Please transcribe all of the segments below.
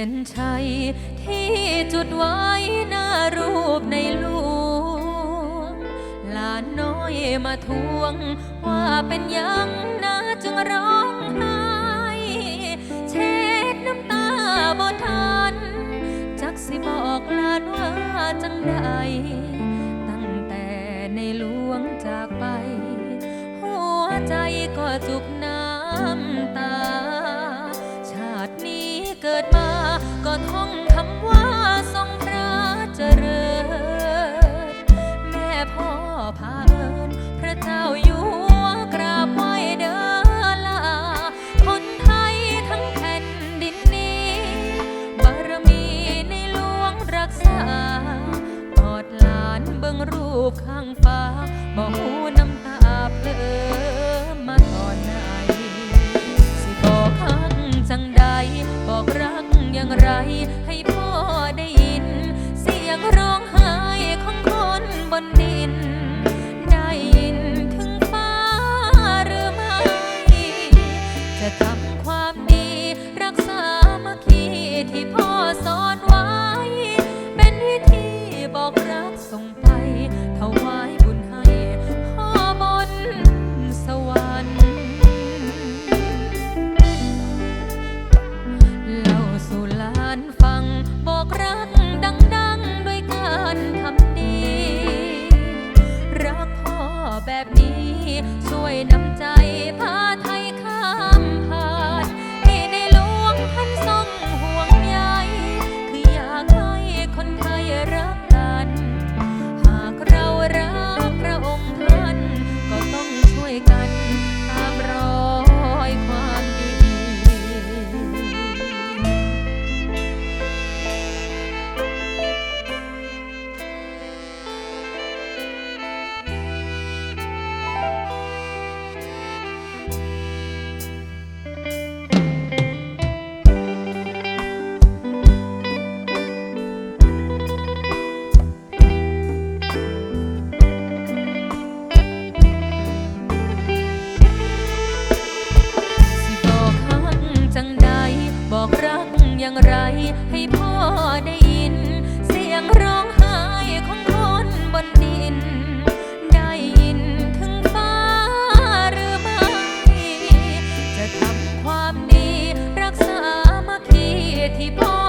ยนชัยที่จุดไว้หน้ารูปในหลวงหลานน้อยมาทวง ว่าเป็นยังนาจึงร้องไห้เช็ดน้ำตาบ่ทัน จักสิบอกลานว่าจังใด ตั้งแต่ในหลวงจากไป หัวใจก็จุก ปข้างฟ้าบอกหูน้ำตาเพลอมาตอนไหน สิบอกข้างจังใด บอกรักอย่างไร ให้พ่อได้ยิน เสียงร้องไห้ของคนบนดิน แบบนี้ ช่วยนำใจพา 提包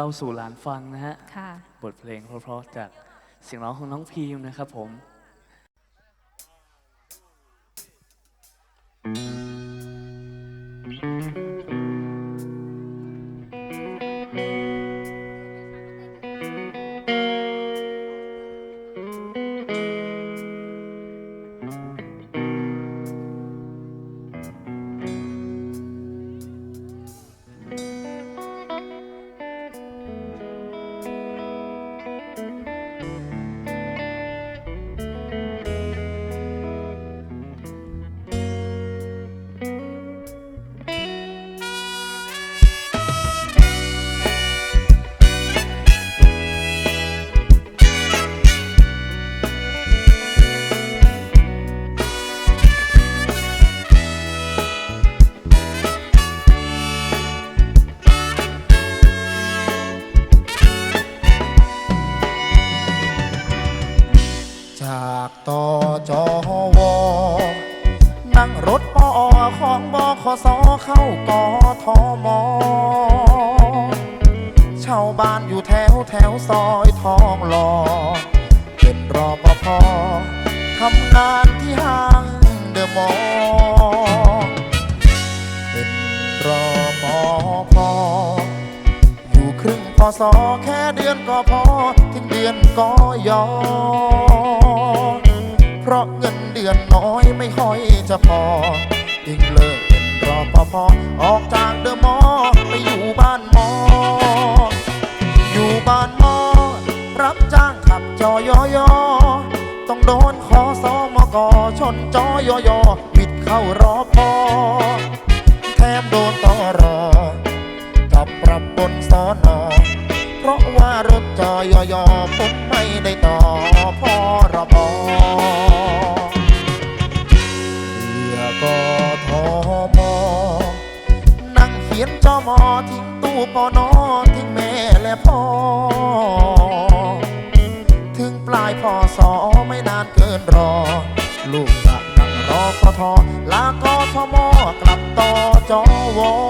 เราสู่หลานฟังนะฮะะบทเพลงเพราะๆจากเสียงร้องของน้องพีมนะครับผม จากต่อจอวอนั่งรถปอของบขสเข้ากอทอมเช่าบ้านอยู่แถวแถวซอยทองหล่อเป็นรอปภทำงานที่ห้างเดอะมอเป็นรอปภอยู่ครึ่งพศแค่เดือนก็พอ ถึงเดือนก็ยอ เพราะเงินเดือนน้อยไม่ค่อยจะพอยิ่งเลิกเป็นรอปภออกจากเดอะมอไปอยู่บ้านมอ อยู่บ้านมอ รับจ้างขับจอยอยอต้องโดนขอสอมกชนจอยอยอบิดเข้ารอบ ราะว่ารถจอยอยอผมไม่ได้ต่อพอรบเพื่อกทมนั่งเขียนจอมอทิ้งตู้ปอนอทิ้งแม่และพ่อ ถึงปลายพอสอไม่นานเกินรอ ลูกจะนั่งรอกทลากทมกลับต่อจอวอ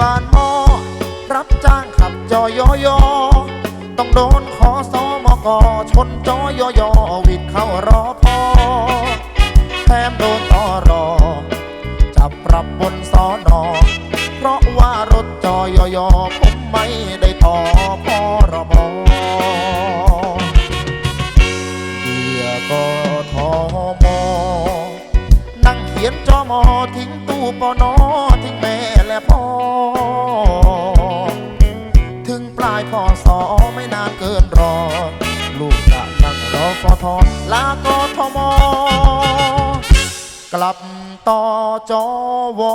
บ้านหมอรับจ้างขับจอยอยอต้องโดนขอสอมกชนจอยอยอวิดเข้ารอพอแถมโดนต่อรอ จับปรับบนสอนอเพราะว่ารถจอยอยอผมไม่ได้ ถึงปลายพอสอไม่นานเกินรอ ลูกจะนั่งรอฟอทอลากอทมกลับต่อจอวอ